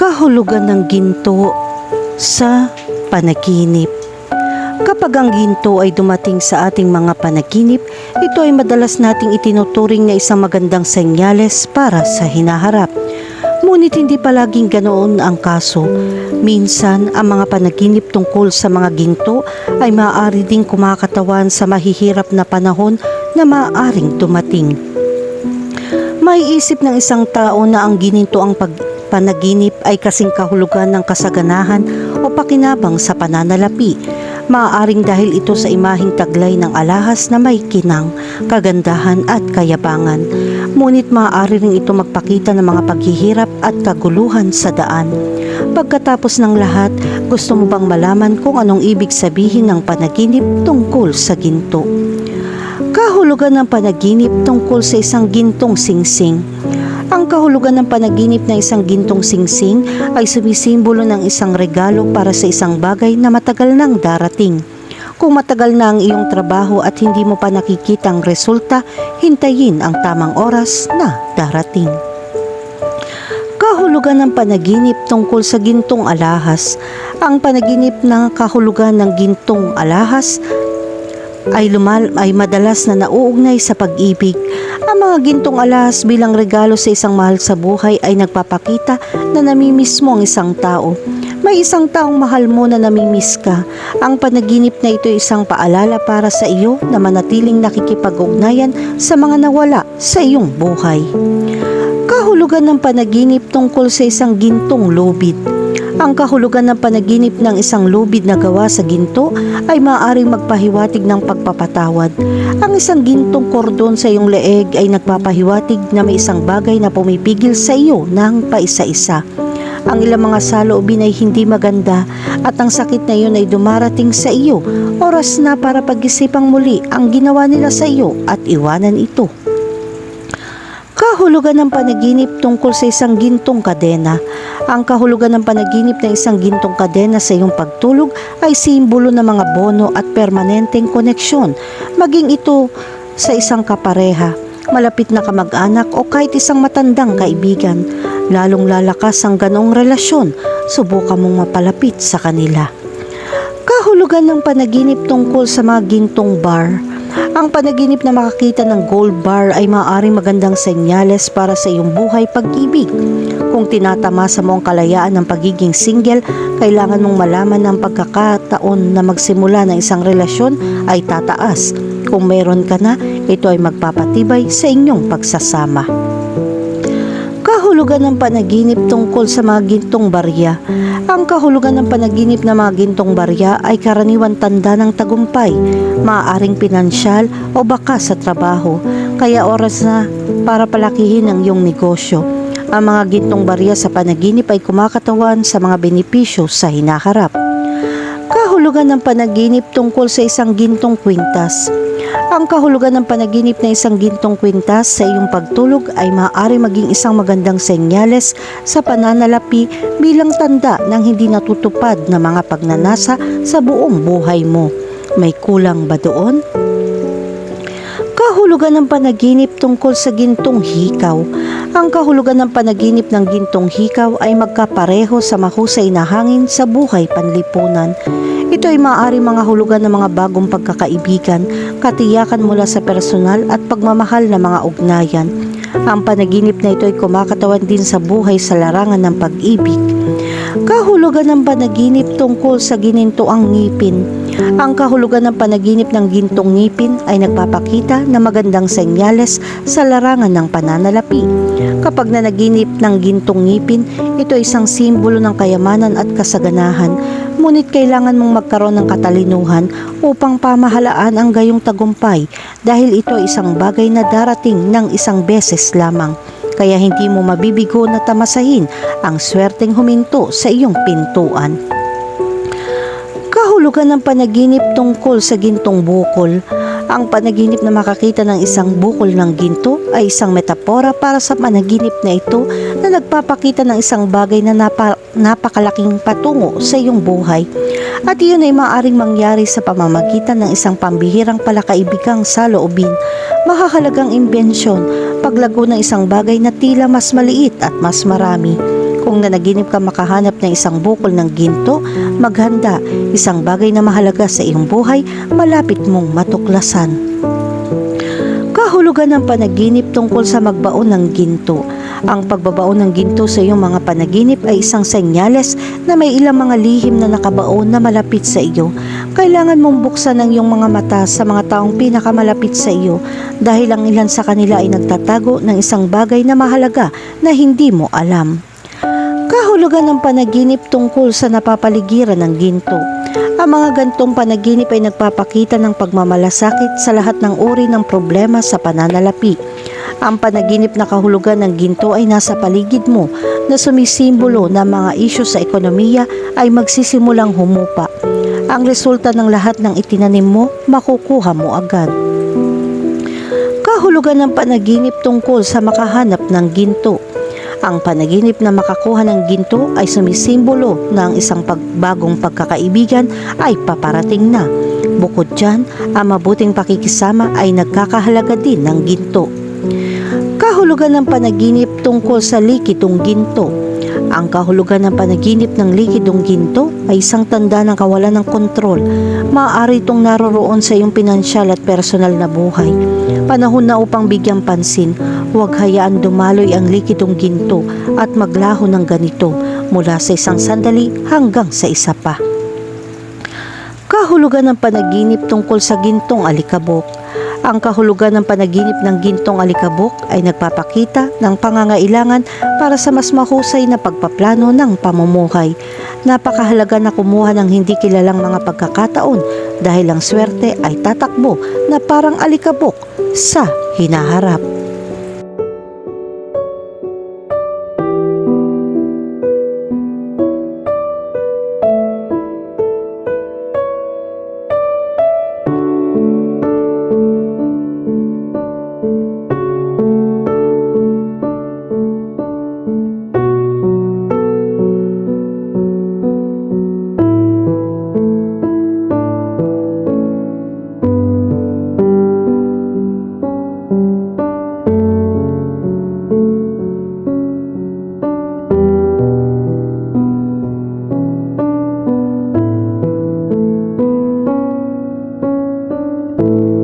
kahulugan ng ginto sa panaginip. Kapag ang ginto ay dumating sa ating mga panaginip, ito ay madalas nating itinuturing na isang magandang senyales para sa hinaharap. Ngunit hindi palaging ganoon ang kaso. Minsan, ang mga panaginip tungkol sa mga ginto ay maaari ding kumakatawan sa mahihirap na panahon na maaaring dumating. May isip ng isang tao na ang gininto ang pag panaginip ay kasing kahulugan ng kasaganahan o pakinabang sa pananalapi. Maaaring dahil ito sa imahing taglay ng alahas na may kinang, kagandahan at kayabangan. Ngunit maaari rin ito magpakita ng mga paghihirap at kaguluhan sa daan. Pagkatapos ng lahat, gusto mo bang malaman kung anong ibig sabihin ng panaginip tungkol sa ginto? Kahulugan ng panaginip tungkol sa isang gintong singsing. Ang kahulugan ng panaginip ng isang gintong singsing ay sumisimbolo ng isang regalo para sa isang bagay na matagal nang darating. Kung matagal na ang iyong trabaho at hindi mo pa nakikita ang resulta, hintayin ang tamang oras na darating. Kahulugan ng panaginip tungkol sa gintong alahas. Ang panaginip ng kahulugan ng gintong alahas ay, lumal, ay madalas na nauugnay sa pag-ibig. Ang mga gintong alahas bilang regalo sa isang mahal sa buhay ay nagpapakita na namimiss mo ang isang tao. May isang taong mahal mo na namimiss ka. Ang panaginip na ito ay isang paalala para sa iyo na manatiling nakikipag-ugnayan sa mga nawala sa iyong buhay. Kahulugan ng panaginip tungkol sa isang gintong lubid. Ang kahulugan ng panaginip ng isang lubid na gawa sa ginto ay maaaring magpahiwatig ng pagpapatawad. Ang isang gintong kordon sa iyong leeg ay nagpapahiwatig na may isang bagay na pumipigil sa iyo ng paisa-isa. Ang ilang mga saloobin ay hindi maganda at ang sakit na iyon ay dumarating sa iyo. Oras na para pag-isipang muli ang ginawa nila sa iyo at iwanan ito. Kahulugan ng panaginip tungkol sa isang gintong kadena. Ang kahulugan ng panaginip ng isang gintong kadena sa iyong pagtulog ay simbolo ng mga bono at permanenteng koneksyon, maging ito sa isang kapareha, malapit na kamag-anak o kahit isang matandang kaibigan. Lalong lalakas ang ganong relasyon, subukan mong mapalapit sa kanila. Kahulugan ng panaginip tungkol sa mga gintong bar. Ang panaginip na makakita ng gold bar ay maaaring magandang senyales para sa iyong buhay pag-ibig. Kung tinatamasa mo ang kalayaan ng pagiging single, kailangan mong malaman ng pagkakataon na magsimula ng isang relasyon ay tataas. Kung meron ka na, ito ay magpapatibay sa inyong pagsasama. Kahulugan ng panaginip tungkol sa mga gintong barya. Ang kahulugan ng panaginip ng mga gintong barya ay karaniwan tanda ng tagumpay, maaaring pinansyal o baka sa trabaho, kaya oras na para palakihin ang iyong negosyo. Ang mga gintong barya sa panaginip ay kumakatawan sa mga benepisyo sa hinaharap. Kahulugan ng panaginip tungkol sa isang gintong kwintas. Ang kahulugan ng panaginip na isang gintong kwintas sa iyong pagtulog ay maaari maging isang magandang senyales sa pananalapi bilang tanda ng hindi natutupad na mga pagnanasa sa buong buhay mo. May kulang ba doon? Kahulugan ng panaginip tungkol sa gintong hikaw. Ang kahulugan ng panaginip ng gintong hikaw ay magkapareho sa mahusay na hangin sa buhay panlipunan. Ito ay maaari mga hulugan ng mga bagong pagkakaibigan, katiyakan mula sa personal at pagmamahal na mga ugnayan. Ang panaginip na ito ay kumakatawan din sa buhay sa larangan ng pag-ibig. Kahulugan ng panaginip tungkol sa ginintoang ngipin. Ang kahulugan ng panaginip ng gintong ngipin ay nagpapakita na magandang senyales sa larangan ng pananalapi. Kapag nanaginip ng gintong ngipin, ito ay isang simbolo ng kayamanan at kasaganahan. Ngunit kailangan mong magkaroon ng katalinuhan upang pamahalaan ang gayong tagumpay dahil ito ay isang bagay na darating ng isang beses lamang kaya hindi mo mabibigo na tamasahin ang swerteng huminto sa iyong pintuan. Kahulugan ng panaginip tungkol sa gintong bukol. Ang panaginip na makakita ng isang bukol ng ginto ay isang metapora para sa panaginip na ito na nagpapakita ng isang bagay na napa, napakalaking patungo sa iyong buhay. At iyon ay maaaring mangyari sa pamamagitan ng isang pambihirang palakaibigang saloobin, mahahalagang imbensyon, paglago ng isang bagay na tila mas maliit at mas marami. Kung nanaginip ka makahanap ng isang bukol ng ginto, maghanda, isang bagay na mahalaga sa iyong buhay, malapit mong matuklasan. Kahulugan ng panaginip tungkol sa magbaon ng ginto. Ang pagbabaon ng ginto sa iyong mga panaginip ay isang senyales na may ilang mga lihim na nakabaon na malapit sa iyo. Kailangan mong buksan ang iyong mga mata sa mga taong pinakamalapit sa iyo dahil ang ilan sa kanila ay nagtatago ng isang bagay na mahalaga na hindi mo alam. Kahulugan ng panaginip tungkol sa napapaligiran ng ginto. Ang mga gantong panaginip ay nagpapakita ng pagmamalasakit sa lahat ng uri ng problema sa pananalapi. Ang panaginip na kahulugan ng ginto ay nasa paligid mo na sumisimbolo na mga isyu sa ekonomiya ay magsisimulang humupa. Ang resulta ng lahat ng itinanim mo, makukuha mo agad. Kahulugan ng panaginip tungkol sa makahanap ng ginto. Ang panaginip na makakuha ng ginto ay sumisimbolo na ang isang pagbagong pagkakaibigan ay paparating na. Bukod dyan, ang mabuting pakikisama ay nagkakahalaga din ng ginto. Kahulugan ng panaginip tungkol sa likidong ginto. Ang kahulugan ng panaginip ng likidong ginto ay isang tanda ng kawalan ng kontrol. Maaari itong naroroon sa iyong pinansyal at personal na buhay. Panahon na upang bigyang pansin, huwag hayaan dumaloy ang likidong ginto at maglaho ng ganito mula sa isang sandali hanggang sa isa pa. Kahulugan ng panaginip tungkol sa gintong alikabok. Ang kahulugan ng panaginip ng gintong alikabok ay nagpapakita ng pangangailangan para sa mas mahusay na pagpaplano ng pamumuhay. Napakahalaga na kumuha ng hindi kilalang mga pagkakataon dahil ang swerte ay tatakbo na parang alikabok sa hinaharap. you